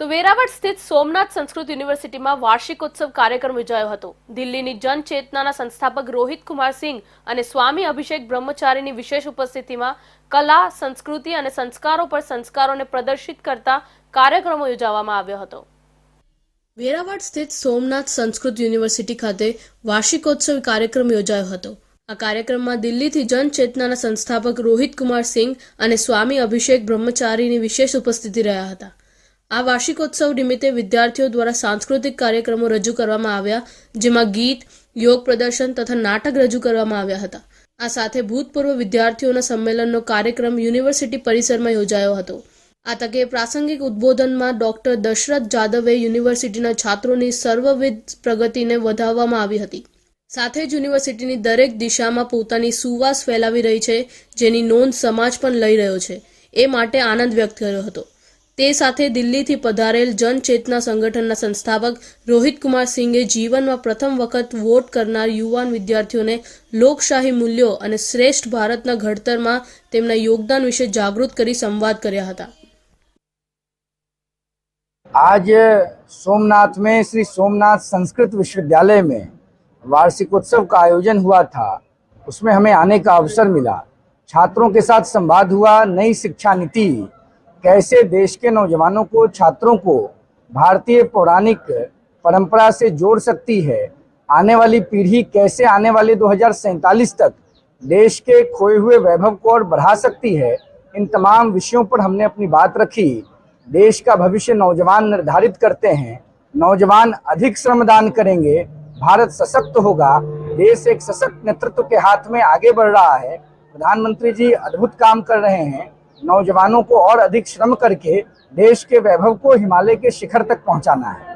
તો વેરાવળ સ્થિત સોમનાથ સંસ્કૃત યુનિવર્સિટીમાં વાર્ષિકોત્સવ કાર્યક્રમ યોજાયો હતો. દિલ્હીની જન ચેતનાના સંસ્થાપક રોહિત કુમાર સિંહ અને સ્વામી અભિષેક બ્રહ્મચારીની વિશેષ ઉપસ્થિતિમાં કલા, સંસ્કૃતિ અને સંસ્કારો પર સંસ્કારોને પ્રદર્શિત કરતા કાર્યક્રમો યોજવામાં આવ્યો હતો. વેરાવળ સ્થિત સોમનાથ સંસ્કૃત યુનિવર્સિટી ખાતે વાર્ષિકોત્સવ કાર્યક્રમ યોજાયો હતો. આ કાર્યક્રમમાં દિલ્હીથી જન ચેતનાના સંસ્થાપક રોહિત કુમાર સિંહ અને સ્વામી અભિષેક બ્રહ્મચારીની વિશેષ ઉપસ્થિતિ રહ્યા હતા. આ વાર્ષિકોત્સવ નિમિત્તે વિદ્યાર્થીઓ દ્વારા સાંસ્કૃતિક કાર્યક્રમો રજૂ કરવામાં આવ્યા, જેમાં ગીત, યોગ પ્રદર્શન તથા નાટક રજૂ કરવામાં આવ્યા હતા. આ સાથે ભૂતપૂર્વ વિદ્યાર્થીઓના સંમેલનનો કાર્યક્રમ યુનિવર્સિટી પરિસરમાં યોજાયો હતો. આ તકે પ્રાસંગિક ઉદ્બોધનમાં ડોક્ટર દશરથ જાદવે યુનિવર્સિટીના છાત્રોની સર્વવિધ પ્રગતિને વધાવવામાં આવી હતી. સાથે જ યુનિવર્સિટીની દરેક દિશામાં પોતાની સુવાસ ફેલાવી રહી છે, જેની નોંધ સમાજ પણ લઈ રહ્યો છે. એ માટે આનંદ વ્યક્ત કર્યો હતો. તે સાથે દિલ્હીથી પધારેલ જન ચેતના સંગઠનના સંસ્થાપક રોહિત કુમાર સિંઘે જીવનમાં પ્રથમ વખત વોટ કરનાર યુવાન વિદ્યાર્થીઓને લોકશાહી મૂલ્યો અને શ્રેષ્ઠ ભારતના ઘડતરમાં તેમના યોગદાન વિશે જાગૃત કરી સંવાદ કર્યા હતા आज सोमनाथ में श्री सोमनाथ संस्कृत विश्वविद्यालय में वार्षिकोत्सव का आयोजन हुआ था उसमें हमें आने का अवसर मिला छात्रों के साथ संवाद हुआ नई शिक्षा नीति कैसे देश के नौजवानों को, छात्रों को भारतीय पौराणिक परंपरा से जोड़ सकती है? आने वाली पीढ़ी कैसे आने वाले दो तक देश के खोए हुए वैभव को और बढ़ा सकती है? इन तमाम विषयों पर हमने अपनी बात रखी। देश का भविष्य नौजवान निर्धारित करते हैं। नौजवान अधिक श्रमदान करेंगे। भारत सशक्त होगा। देश एक सशक्त नेतृत्व के हाथ में आगे बढ़ रहा है। प्रधानमंत्री जी अद्भुत काम कर रहे हैं। नौजवानों को और अधिक श्रम करके देश के वैभव को हिमालय के शिखर तक पहुंचाना है